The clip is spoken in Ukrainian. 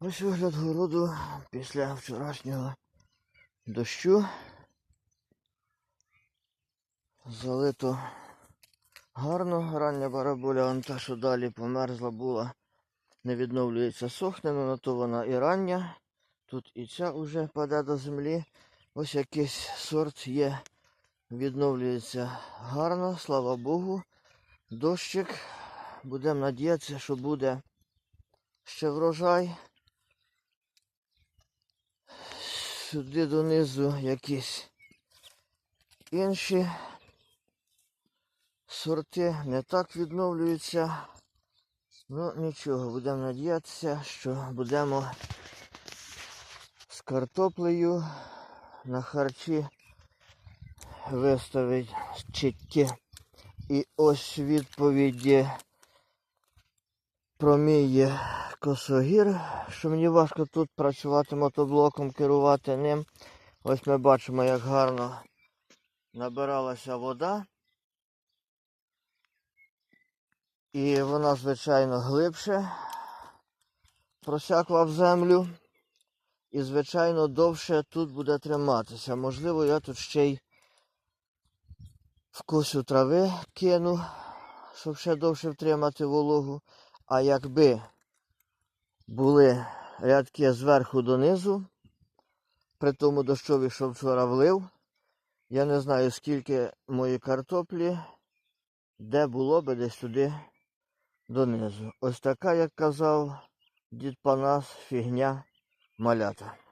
Ось вигляд городу після вчорашнього дощу. Залито гарно, рання барабуля, вон та, що далі померзла була, не відновлюється, сохне, але на то вона і рання. Тут і ця вже паде до землі. Ось якийсь сорт є, відновлюється гарно, слава Богу. Дощик. Будемо надіятися, що буде ще врожай. Сюди донизу якісь інші сорти не так відновлюються. Ну нічого, будемо надіятися, що будемо з картоплею на харчі виставити чіткі. І ось відповіді про мій косогір, що мені важко тут працювати мотоблоком, керувати ним. Ось ми бачимо, як гарно набиралася вода. І вона, звичайно, глибше просякла в землю. І, звичайно, довше тут буде триматися. Можливо, я тут ще й вкусю трави кину, щоб ще довше втримати вологу. А якби були рядки зверху донизу, при тому дощові, що вчора влив, я не знаю, скільки мої картоплі, де було би десь туди донизу. Ось така, як казав дід Панас, фігня малята.